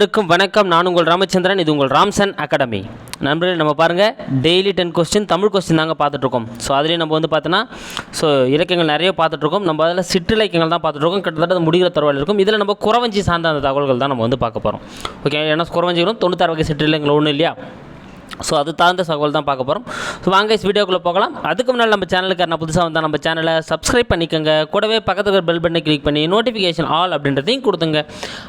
அனைவருக்கும் வணக்கம். நான் உங்கள் ராமச்சந்திரன் இது உங்கள் ராம்சன் அகாடமி. நண்பர்களே நம்ம பாருங்கள் daily ten question Tamil question தாங்க பார்த்துட்ருக்கோம். ஸோ அதுலேயும் நம்ம வந்து பார்த்தோன்னா ஸோ இலக்கியங்கள் நிறைய பார்த்துட்ருக்கோம். நம்ம அதில் சிற்றிலக்கியங்கள் தான் பார்த்துட்ருக்கோம். கிட்டத்தட்ட அது முடிகிற தகவல் இருக்கும். இதில் நம்ம குறவஞ்சி சார்ந்த அந்த தகவல்கள் தான் நம்ம வந்து பார்க்க போகிறோம் ஓகே ஏன்னா குறவஞ்சிகளும் தொண்ணூத்தாறு வகை சிற்றிலக்கியங்கள் ஒன்றும் இல்லையா? ஸோ அது தகுந்த தகவல் தான் பார்க்க போகிறோம் ஸோ வாங்க வீடியோக்குள்ளே போகலாம். அதுக்கு முன்னால் நம்ம சேனலுக்கு நான் புதுசாக வந்தால் நம்ம சேனலை சப்ஸ்கிரைப் பண்ணிக்கோங்க. கூடவே பக்கத்தில் இருக்கிற பெல் பட்டனை கிளிக் பண்ணி நோட்டிஃபிகேஷன் ஆல் அப்படின்றதையும் கொடுத்துங்க.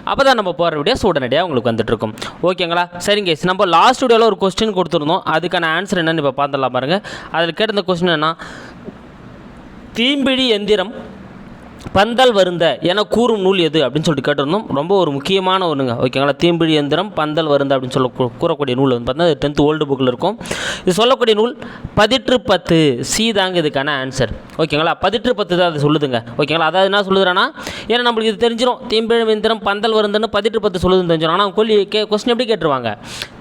அப்போ தான் நம்ம போகிற வீடியோஸ் உடனடியாக உங்களுக்கு வந்துட்டுருக்கும் ஓகேங்களா சரிங்க நம்ம லாஸ்ட் வீடியோவில் ஒரு கொஸ்டின் கொடுத்துருந்தோம். அதுக்கான ஆன்சர் என்னன்னு இப்போ பார்த்துடலாம் பாருங்கள் அதில் கேட்ட கொஸ்டின் என்ன தீம்பிடி எந்திரம் பந்தல் வருந்த என கூறும் நூல் எது அப்படின்னு சொல்லிட்டு கேட்டிருந்தோம். ரொம்ப ஒரு முக்கியமான ஒன்றுங்க ஓகேங்களா? தீம்பிழி எந்திரம் பந்தல் வருந்த அப்படின்னு சொல்ல கூறக்கூடிய நூல் வந்து பார்த்தீங்கன்னா டென்த் ஓல்டு புக்கில் இருக்கும். இது சொல்லக்கூடிய நூல் பதிற்று பத்து சி தாங்க இதுக்கான ஆன்சர் ஓகேங்களா? பதிற்று பத்து தான் அது சொல்லுதுங்க. ஓகேங்களா? அதாவது என்ன சொல்லுதுன்னா ஏன்னா நம்மளுக்கு இது தெரிஞ்சிடும் தீம்பிழி எந்திரம் பந்தல் வருந்தன்னு பதிற்று பத்து சொல்லுதுன்னு தெரிஞ்சிடும் ஆனால் கொல்லி கே கொஸ்டின் எப்படி கேட்டுருவாங்க?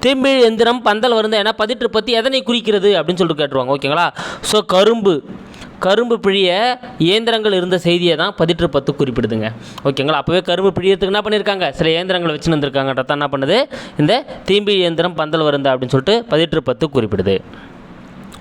தீம்பிழி எந்திரம் பந்தல் வருந்த என பதிற்று பத்து எதனை குறிக்கிறது அப்படின்னு சொல்லிட்டு கேட்டுருவாங்க. ஓகேங்களா? ஸோ கரும்பு. கரும்பு பிழிய இயந்திரங்கள் இருந்த செய்தியை தான் பதிற்று பத்து குறிப்பிடுதுங்க. ஓகேங்களா? அப்போவே கரும்பு பிழியத்துக்கு என்ன பண்ணியிருக்காங்க சில இயந்திரங்களை வச்சுன்னு வந்திருக்காங்கன்றதான் என்ன பண்ணுது? இந்த தீம்பி இயந்திரம் பந்தல் வருந்தா அப்படின்னு சொல்லிட்டு பதிற்று பத்து குறிப்பிடுது.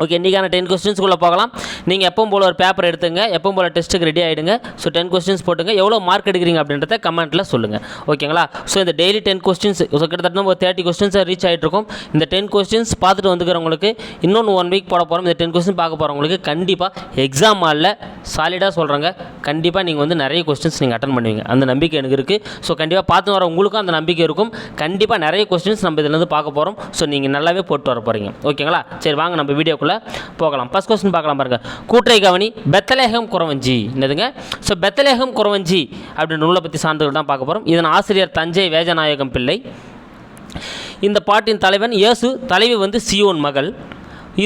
ஓகே இன்றைக்கான டென் கொஸ்டின்ஸ்குள்ளே போகலாம். நீங்கள் எப்பவும் போல் ஒரு பேப்பர் எடுத்துங்க. எப்பவும் போல் டெஸ்ட்டுக்கு ரெடி ஆகிடுங்க ஸோ டென் கொஸ்டின்ஸ் போட்டுங்க. எவ்வளோ மார்க் எடுக்கிறீங்க அப்படின்றத கமெண்ட்டில் சொல்லுங்கள் ஓகேங்களா ஸோ இந்த டெய்லி டென் கொஸ்டின்ஸ் ஸோ கிட்டத்தட்ட ஒரு தேர்ட்டி கொஸ்டின்ஸ் ரீச் ஆகிட்ருக்கும் இந்த டென் கொஸ்டின்ஸ் பார்த்துட்டு வந்துக்கிறவங்களுக்கு இன்னொன்று ஒன் வீக் போட போகிறோம் இந்த டென் கொஸ்டின் பார்க்க போகிறவங்களுக்கு கண்டிப்பாக எக்ஸாம் ஹாலில் சாலிடாக சொல்கிறாங்க கண்டிப்பாக நீங்கள் வந்து நிறைய கொஸ்டின்ஸ் நீங்கள் அட்டன் பண்ணுவீங்க. அந்த நம்பிக்கை எனக்கு இருக்குது ஸோ கண்டிப்பாக பார்த்து வர உங்களுக்கும் அந்த நம்பிக்கை இருக்கும். கண்டிப்பாக நிறைய கொஸ்டின்ஸ் நம்ம இதுலேருந்து பார்க்க போகிறோம் ஸோ நீங்கள் நல்லாவே போட்டு வர போகிறீங்க ஓகேங்களா சரி வாங்க நம்ம வீடியோக்குள்ளே போகலாம். ஃபஸ்ட் கொஸ்டின் பார்க்கலாம் பாருங்க. கூற்றை கவனி பெத்தலேகம் குறவஞ்சி. என்னதுங்க? ஸோ பெத்தலேகம் குறவஞ்சி அப்படின்ற நூலை பற்றி சான்றுகள் தான் பார்க்க போகிறோம் இதன் ஆசிரியர் தஞ்சை வேஜநாயகம் பிள்ளை. இந்த பாட்டின் தலைவன் இயேசு தலைவி வந்து சியோன் மகள்.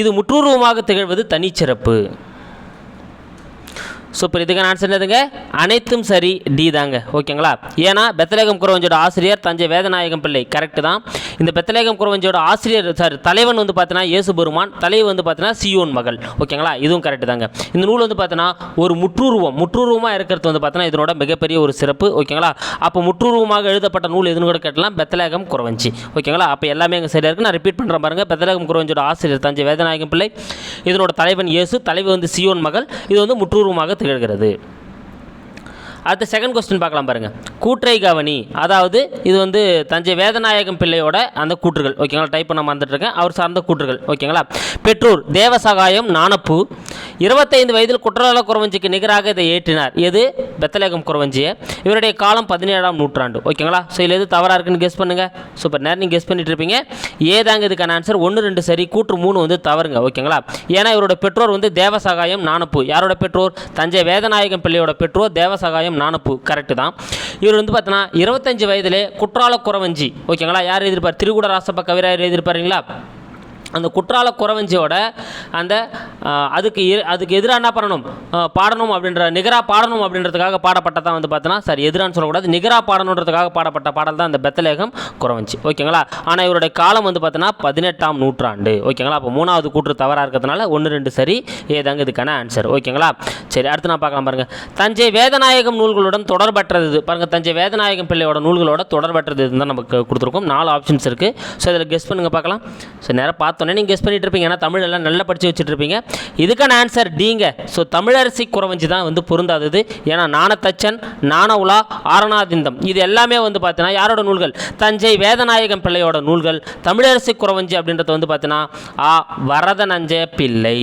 இது முற்றுருவமாக திகழ்வது தனிச்சிறப்பு. ஸோ இப்போ இதுக்கான ஆன்சர் என்னதுங்க? அனைத்தும் சரி டி தாங்க ஓகேங்களா ஏன்னா பெத்தலேகம் குறவஞ்சோட ஆசிரியர் தஞ்சை வேதநாயகம் பிள்ளை. கரெக்டு தான். இந்த பெத்தலேகம் குறவஞ்சோட ஆசிரியர் சாரி தலைவன் வந்து பார்த்தீங்கன்னா இயேசு பெருமான் தலைவி வந்து பார்த்தீங்கன்னா சியோன் மகள். ஓகேங்களா இதுவும் கரெக்டு தாங்க. இந்த நூல் வந்து பார்த்தீங்கன்னா ஒரு முற்றுருவம். முற்றுருவமாக இருக்கிறது வந்து பார்த்தீங்கன்னா இதனோட மிகப்பெரிய ஒரு சிறப்பு. ஓகேங்களா அப்போ முற்றுருவமாக எழுதப்பட்ட நூல் எதுன்னு கூட கேட்டலாம். பெத்தலேகம் குறவஞ்சி. ஓகேங்களா அப்போ எல்லாமே எங்கள் சரியாக இருக்குது நான் ரிப்பீட் பண்ணுறேன் பாருங்க. பெத்தலேகம் குறவஞ்சியோட ஆசிரியர் தஞ்சை வேதநாயகம் பிள்ளை. இதனோட தலைவன் இயேசு தலைவர் வந்து சியோன் மகள். இது வந்து முற்றுருவமாக திகழ்கிறது. அடுத்த செகண்ட் கொஸ்டின் பார்க்கலாம் பாருங்க. கூற்றை கவனி. அதாவது இது வந்து தஞ்சை வேதநாயகம் பிள்ளையோட அந்த கூற்றுகள். ஓகேங்களா டைப் பண்ண மறந்துட்டுருக்கேன் அவர் சார்ந்த கூற்றுகள். ஓகேங்களா பெற்றோர் தேவசகாயம் நானப்பு இருபத்தைந்து வயதில் குற்றால குறவஞ்சிக்கு நிகராக இதை ஏற்றினார். எது? பெத்தலேகம் குறவஞ்சியை இவருடைய காலம் பதினேழாம் நூற்றாண்டு. ஓகேங்களா? ஸோ இதில் எது தவறாக இருக்குன்னு கெஸ் பண்ணுங்கள் சூப்பர் நேரம் நீங்கள் கெஸ் பண்ணிட்டு இருப்பீங்க. ஏதாங்க இதுக்கான ஆன்சர் ஒன்று ரெண்டு சரி கூற்று மூணு வந்து தவறுங்க. ஓகேங்களா? ஏன்னா இவரோட பெற்றோர் வந்து தேவசகாயம் நானப்பு. யாரோட பெற்றோர்? தஞ்சை வேதநாயகம் பிள்ளையோட பெற்றோர் தேவசகாயம் நானப்பு. கரெக்டு தான். இவர் வந்து பார்த்தீங்கன்னா இருபத்தஞ்சு வயதிலே குற்றால குறவஞ்சி ஓகேங்களா? யார் எழுதியிருப்பார்? திருகுட ராசப்ப கவிராயர் எழுதியிருப்பாருங்களா? அந்த குற்றால குறவஞ்சியோட அந்த அதுக்கு அதுக்கு எதிராக என்ன பண்ணணும்? பாடணும் அப்படின்ற நிகரா பாடணும் அப்படின்றதுக்காக பாடப்பட்டதான் வந்து பார்த்தோன்னா சரி எதிரான்னு சொல்லக்கூடாது. நிகரா பாடணுன்றதுக்காக பாடப்பட்ட பாடல் தான் அந்த பெத்தலேகம் குறவஞ்சி. ஓகேங்களா? ஆனால் இவருடைய காலம் வந்து பார்த்தோன்னா பதினெட்டாம் நூற்றாண்டு. ஓகேங்களா? அப்போ மூணாவது கூற்று தவறாக இருக்கிறதுனால ஒன்று ரெண்டு சரி ஏதாங்க இதுக்கான ஆன்சர் ஓகேங்களா? சரி அடுத்து நான் பார்க்கலாம் பாருங்கள் தஞ்சை வேதநாயகம் நூல்களுடன் தொடர்பற்றது. இது. தஞ்சை வேதநாயகம் பிள்ளையோட நூல்களோட தொடர்பற்றது இதுதான் தான் நமக்கு கொடுத்துருக்கோம். நாலு ஆப்ஷன்ஸ் இருக்குது ஸோ இதில் கெஸ்ட் பண்ணுங்கள் பார்க்கலாம். ஸோ நேராக பார்த்தோன்னே நீங்கள் கெஸ் பண்ணிட்டு இருப்பீங்க. ஏன்னா தமிழ் எல்லாம் நல்லா படித்து வச்சுட்ருப்பீங்க இதுக்கான ஆன்சர் டிங்க ஸோ தமிழரசி குறவஞ்சி தான் வந்து பொருந்தாதது. ஏன்னா நாணத்தச்சன் நாண உலா ஆரணாதிந்தம். இது எல்லாமே வந்து பார்த்தீங்கன்னா யாரோட நூல்கள்? தஞ்சை வேதநாயகம் பிள்ளையோட நூல்கள். தமிழரசி குறவஞ்சி அப்படின்றது வந்து பார்த்தீங்கன்னா ஆ வரதநஞ்ச பிள்ளை.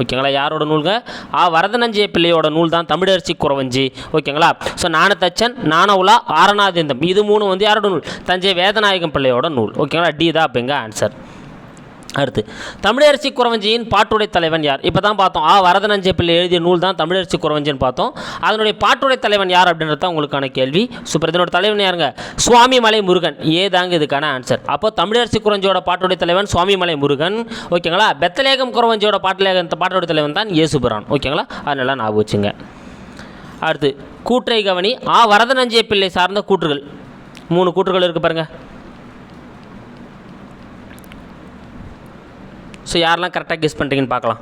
ஓகேங்களா? யாரோட நூல்க ஆ வரதனஞ்சிய பிள்ளையோட நூல் தான் தமிழரசி குறவஞ்சி. ஓகேங்களா? ஸோ நாணத்தச்சன் நாணவுலா ஆரணாதிந்தம். இது மூணு வந்து யாரோட நூல்? தஞ்சை வேதநாயகம் பிள்ளையோட நூல். ஓகேங்களா? டி தான் அப்படிங்க ஆன்சர் அடுத்து தமிழரசி குறவஞ்சியின் பாட்டுடை தலைவன் யார்? இப்போ தான் பார்த்தோம். ஆ வரதனஞ்சை பிள்ளை எழுதிய நூல் தான் தமிழரசி குறவஞ்சின்னு பார்த்தோம். அதனுடைய பாட்டுடை தலைவன் யார் அப்படின்றது தான் உங்களுக்கான கேள்வி. சூப்பர் இதனோட தலைவன் யாருங்க? சுவாமி மலை முருகன் ஏதாங்க இதுக்கான ஆன்சர் அப்போ தமிழரசி குறவஞ்சியோட பாட்டுடைய தலைவன் சுவாமி மலை முருகன். ஓகேங்களா? பெத்தலேகம் குறவஞ்சியோட பாட்டுலேக பாட்டுடைய தலைவன் தான் இயேசுபுரான். ஓகேங்களா? அதனால ஞாபகம் வச்சுங்க. அடுத்து கூற்றை கவனி. ஆ வரதனஞ்சிய பிள்ளை சார்ந்த கூற்றுகள். மூணு கூற்றுகள் இருக்குது பாருங்கள் ஸோ யாரெல்லாம் கரெக்டாக கெஸ் பண்ணுறீங்கன்னு பார்க்கலாம்.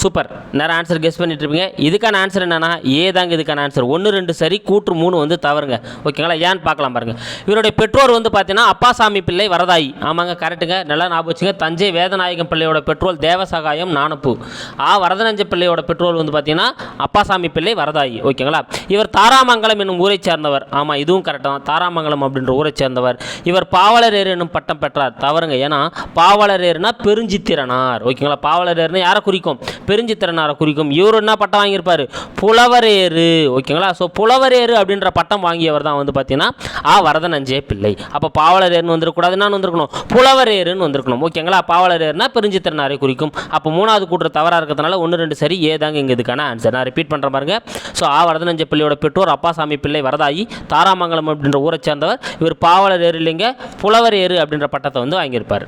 சூப்பர். நேரம் ஆன்சர் கெஸ் பண்ணிட்டு இருப்பீங்க. இதுக்கான ஆன்சர் என்னென்னா ஏ தாங்க இதுக்கான ஆன்சர் ஒன்று ரெண்டு சரி கூற்று மூணு வந்து தவறுங்க. ஓகேங்களா ஏன்னு பார்க்கலாம் பாருங்கள் இவருடைய பெற்றோர் வந்து பார்த்தீங்கன்னா அப்பாசாமி பிள்ளை வரதாயி. ஆமாங்க கரெக்டுங்க நல்லா ஞாபகம் வச்சுங்க. தஞ்சை வேதநாயகம் பிள்ளையோட பெற்றோர் தேவசகாயம் நானப்பு. ஆ வரதனஞ்ச பிள்ளையோட பெற்றோர் வந்து பார்த்தீங்கன்னா அப்பாசாமி பிள்ளை வரதாயி. ஓகேங்களா இவர் தாராமங்கலம் என்னும் ஊரை சேர்ந்தவர். ஆமாம் இதுவும் கரெக்டாக தான். தாராமங்கலம் அப்படின்ற ஊரை சேர்ந்தவர். இவர் பாவலரேறு என்னும் பட்டம் பெற்றார். தவறுங்க. ஏன்னா பாவலரேறுனா பெருஞ்சித்திரனார். ஓகேங்களா பாவலரேறுனா யாரை குறிக்கும்? பெருஞ்சித்திரனாரை குறிக்கும். இவர் என்ன பட்டம் வாங்கியிருப்பார்? புலவரேறு. ஓகேங்களா? ஸோ புலவரேறு அப்படின்ற பட்டம் வாங்கியவர் தான் வந்து பார்த்தீங்கன்னா ஆ வரதனஞ்சே பிள்ளை. அப்போ பாவலரேறுன்னு வந்துருக்கூடாதுன்னு வந்திருக்கணும்? புலவரேறுன்னு வந்திருக்கணும். ஓகேங்களா? பாவலரேறுனா பெருஞ்சித்திரனாரை குறிக்கும். அப்போ மூணாவது கூட்டுற தவறாக இருக்கிறதுனால ஒன்று ரெண்டு சரி ஏதாங்க இங்கே இதுக்கான ஆன்சர் நான் ரிப்பீட் பண்ணுற பாருங்க. ஸோ ஆ வரதனஞ்ச பிள்ளையோட பெற்றோர் அப்பாசாமி பிள்ளை வரதாயி தாராமங்கலம் அப்படின்ற ஊரை சேர்ந்தவர். இவர் பாவலர் ஏறு இல்லைங்க புலவர் ஏறு அப்படின்ற பட்டத்தை வந்து வாங்கியிருப்பார்.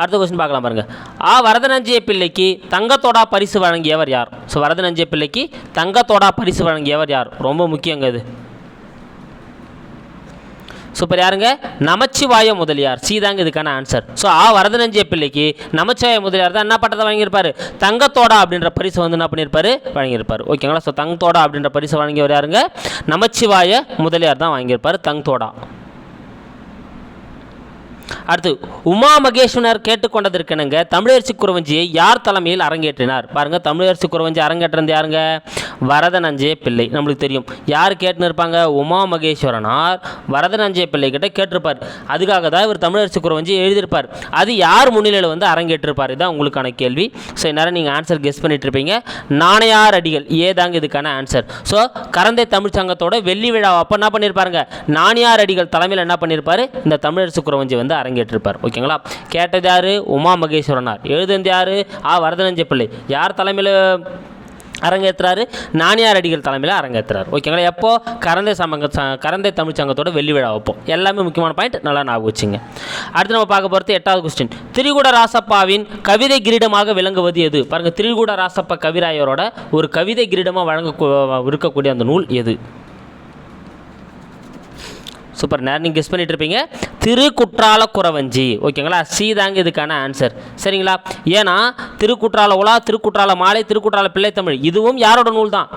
அடுத்த கொஸ்டின் பார்க்கலாம் பாருங்கள் ஆ வரதனஞ்சிய பிள்ளைக்கு தங்கத்தோடா பரிசு வழங்கியவர் யார்? ஸோ வரதனஞ்சிய பிள்ளைக்கு தங்கத்தோடா பரிசு வழங்கியவர் யார்? ரொம்ப முக்கியங்க இது. சூப்பர் யாருங்க? நமச்சிவாய முதலியார். சீதாங்க இதுக்கான ஆன்சர் ஸோ ஆ வரதனஞ்சிய பிள்ளைக்கு நமச்சிவாய முதலியார் தான் என்ன பட்டத்தை வாங்கியிருப்பாரு? தங்கத்தோடா அப்படின்ற பரிசு வந்து என்ன பண்ணியிருப்பார்? வழங்கியிருப்பாரு. ஓகேங்களா ஸோ தங்கத்தோடா அப்படின்ற பரிசு வழங்கியவர் யாருங்க? நமச்சிவாய முதலியார் தான் வாங்கியிருப்பார் தங்கத்தோடா. அடுத்து உமா மகேஸ்வரர் கேட்டுக்கொண்டதற்கெனங்க தமிழரசு குறவஞ்சியை யார் தலைமையில் அரங்கேற்றினார்? பாருங்க தமிழரசு குறவஞ்சி அரங்கேற்றது யாருங்க? வரதனஞ்சே பிள்ளை. நம்மளுக்கு தெரியும். யார் கேட்டுன்னு இருப்பாங்க உமா மகேஸ்வரனார் வரதனஞ்சே பிள்ளை கிட்ட கேட்டிருப்பார். அதுக்காக தான் இவர் தமிழரசு குறவஞ்சி எழுதியிருப்பார். அது யார் முன்னிலையில் வந்து அரங்கேற்றிருப்பார்? இதுதான் உங்களுக்கான கேள்வி. ஸோ இந்நேரம் நீங்கள் ஆன்சர் கெஸ் பண்ணிட்டு இருப்பீங்க. நாணயார் அடிகள். ஏதாங்க இதுக்கான ஆன்சர் ஸோ கரந்தை தமிழ் சங்கத்தோட வெள்ளி விழா அப்போ என்ன பண்ணியிருப்பாருங்க? நாணியார் அடிகள் தலைமையில் என்ன பண்ணியிருப்பார்? இந்த தமிழரசு குறவஞ்சி வந்து அரங்கேற்றிருப்பார். ஓகேங்களா? கேட்டது யாரு? உமா மகேஸ்வரனார். எழுதுனது யார்? ஆ வரதனஞ்ச பிள்ளை யார் தலைமையில் அரங்கேற்றுறாரு நானியார் அடிகள் தலைமையில் அரங்கேற்றுறாரு ஓகேங்களா? எப்போ? கரந்தை சமங்க ச- கரந்தை தமிழ் சங்கத்தோட வெள்ளி விழா வைப்போம் எல்லாமே முக்கியமான பாயிண்ட் நல்லா ஞாபகம் வச்சுங்க. அடுத்து நம்ம பார்க்க போகிறது எட்டாவது கொஸ்டின் திரிகுட ராசப்பாவின் கவிதை கிரீடமாக விளங்குவது எது? பாருங்க திரிகுட ராசப்பா கவிராயரோட ஒரு கவிதை கிரீடமாக வழங்க இருக்கக்கூடிய அந்த நூல் எது? சூப்பர் நேரம் நீங்கள் கெஸ் பண்ணிட்டு இருப்பீங்க. திருக்குற்றால குறவஞ்சி. ஓகேங்களா சி தாங்க இதுக்கான ஆன்சர் சரிங்களா? ஏன்னா திருக்குற்றால உலா திருக்குற்றால மாலை திருக்குற்றால பிள்ளைத்தமிழ் இதுவும் யாரோட நூல் தான்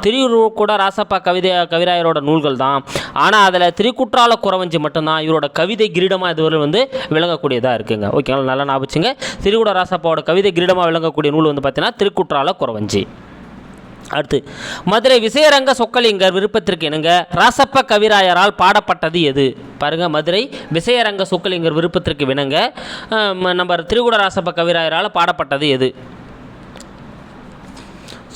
கூட ராசப்பா கவிதை கவிராயரோட நூல்கள் தான் ஆனால் அதில் திருக்குற்றால குறவஞ்சி மட்டும்தான். இவரோட கவிதை கிரீடமாக இதுவரை வந்து விளங்கக்கூடியதாக இருக்குங்க. ஓகேங்களா நல்லா ஞாபகம் வச்சுங்க. திருக்குட ராசப்பாவோட கவிதை கிரீடமாக விளங்கக்கூடிய நூல் வந்து பார்த்தீங்கன்னா திருக்குற்றால குறவஞ்சி. அடுத்து மதுரை விசயரங்க சொக்கலிங்கர் விருப்பத்திற்கு இணங்க ராசப்ப கவிராயரால் பாடப்பட்டது எது? பாருங்கள் மதுரை விசயரங்க சொக்கலிங்கர் விருப்பத்திற்கு வினங்க நம்ம திருகுட ராசப்ப கவிராயரால் பாடப்பட்டது எது?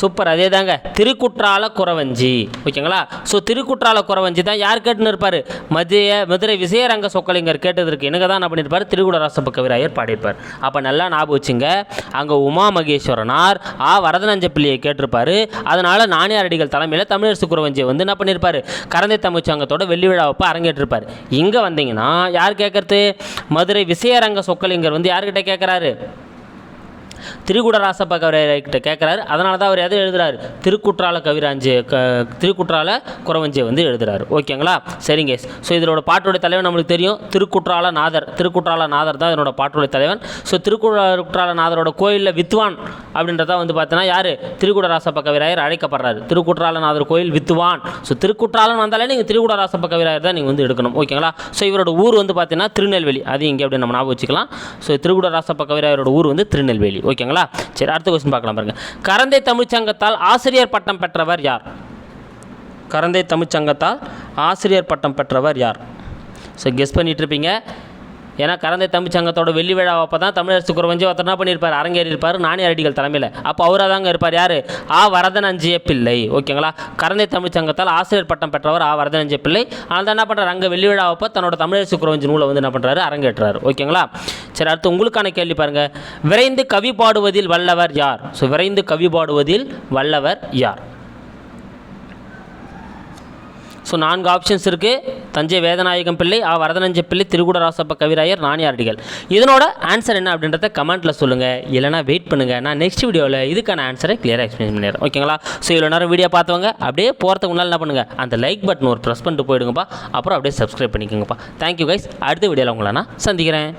சூப்பர் அதே தாங்க திருக்குற்றால குறவஞ்சி. ஓகேங்களா? ஸோ திருக்குற்றால குறவஞ்சி தான் யார் கேட்டுன்னு இருப்பார்? மதிய மதுரை விசயரங்க சொக்கலிங்கர் கேட்டதற்கு எனக்கு தான் என்ன பண்ணியிருப்பார் திருக்குடராச பக்கவிராயர் பாடியிருப்பார். அப்போ நல்லா ஞாபகம் வச்சுங்க. அங்கே உமா மகேஸ்வரனார் ஆ வரதனஞ்ச பிள்ளையை கேட்டிருப்பார். அதனால் நாணியார் அடிகள் தலைமையில் தமிழரசு குறவஞ்சியை வந்து என்ன பண்ணியிருப்பார் கரந்தை தமிழ் சங்கத்தோட வெள்ளி விழாவப்போ அரங்கேற்றிருப்பார். இங்கே வந்தீங்கன்னா யார் கேட்கறது மதுரை விசயரங்க சொக்கலிங்கர் வந்து யார்கிட்ட கேட்குறாரு திருக்குடராசப்ப கவிராயர்கிட்ட கேட்குறாரு. அதனால தான் அவர் எதை எழுதுறாரு? திருக்குற்றால கவிராஞ்சி க திருக்குற்றால குறவஞ்சியை வந்து எழுதுறாரு. ஓகேங்களா? சரிங்க. ஸோ இதனோட பாட்டுடைய தலைவன் நம்மளுக்கு தெரியும். திருக்குற்றால நாதர். திருக்குற்றால நாதர் தான் இதனோட பாட்டுடைய தலைவன். ஸோ திருக்குற்றால நாதரோட கோயிலில் வித்வான் அப்படின்றத வந்து பார்த்தீங்கன்னா யார்? திருக்குடராசப்ப கவிராயர் அழைக்கப்படுறாரு. திருக்குற்றால நாதர் கோயில் வித்வான். ஸோ திருக்குற்றாலன் வந்தாலே நீங்கள் திருக்குடராசப்ப கவிராயர் தான் நீங்கள் வந்து எடுக்கணும். ஓகேங்களா? ஸோ இவரோட ஊர் வந்து பார்த்தீங்கன்னா திருநெல்வேலி. அது இங்கே அப்படி நம்ம ஞாபகம் வச்சுக்கலாம். ஸோ திருக்குடராசப்ப கவிராயரோட ஊர் வந்து திருநெல்வேலி. ஓகேங்களா? சரி அடுத்த கொஸ்டின் பார்க்கலாம் பாருங்க. கரந்தை தமிழ்ச்சங்கத்தால் ஆசிரியர் பட்டம் பெற்றவர் யார்? கரந்தை தமிழ்ச்சங்கத்தால் ஆசிரியர் பட்டம் பெற்றவர் யார்? ஸோ கெஸ் பண்ணிட்டு இருப்பீங்க. ஏன்னா கரந்தை தமிழ் சங்கத்தோட வெள்ளி விழா அப்போ தான் தமிழரசு குறவஞ்சி ஒருத்தர் என்ன பண்ணியிருப்பார்? அரங்கேறி இருப்பார் அடிகள் தலைமையில். அப்போ அவராக தாங்க இருப்பார் யார்? ஆ வரதன் அஞ்சிய பிள்ளை. ஓகேங்களா? கரந்தை தமிழ் சங்கத்தால் ஆசிரியர் பட்டம் பெற்றவர் ஆ வரதனஞ்சிய பிள்ளை. அதனால் தான் என்ன பண்ணுறாரு அங்கே வெள்ளி விழா அப்போ தன்னோட தமிழரசு குறவஞ்சி நூலை வந்து என்ன பண்ணுறாரு அரங்கேற்றார் ஓகேங்களா? சரி அடுத்து உங்களுக்கான கேள்வி பாருங்கள் விரைந்து கவி பாடுவதில் வல்லவர் யார்? ஸோ விரைந்து கவி பாடுவதில் வல்லவர் யார்? ஸோ நான்கு ஆப்ஷன்ஸ் இருக்குது தஞ்சை வேதநாயகம் பிள்ளை ஆ வரதனஞ்ச பிள்ளை திருக்குடராசப்ப கவிராயர் நாணியார்டிகள் இதனோட ஆன்சர் என்ன அப்படின்றத கமெண்ட்டில் சொல்லுங்கள் இல்லைனா வெயிட் பண்ணுங்கள் நான் நெக்ஸ்ட் வீடியோவில் இதுக்கான ஆன்சரை கிளியராக எக்ஸ்பிளைன் பண்ணிடுறேன். ஓகேங்களா ஸோ இவ்வளோ நேரம் வீடியோ பார்த்தவங்க அப்படியே போகிறதுக்கு முன்னால் என்ன பண்ணுங்கள் அந்த லைக் பட்டன் ஒரு ப்ரெஸ் பண்ணிட்டு போயிடுங்கப்பா. அப்புறம் அப்படியே சப்ஸ்கிரைப் பண்ணிக்கோங்கப்பா. தேங்க்யூ கைஸ் அடுத்த வீடியோவில் உங்களை நான் சந்திக்கிறேன்.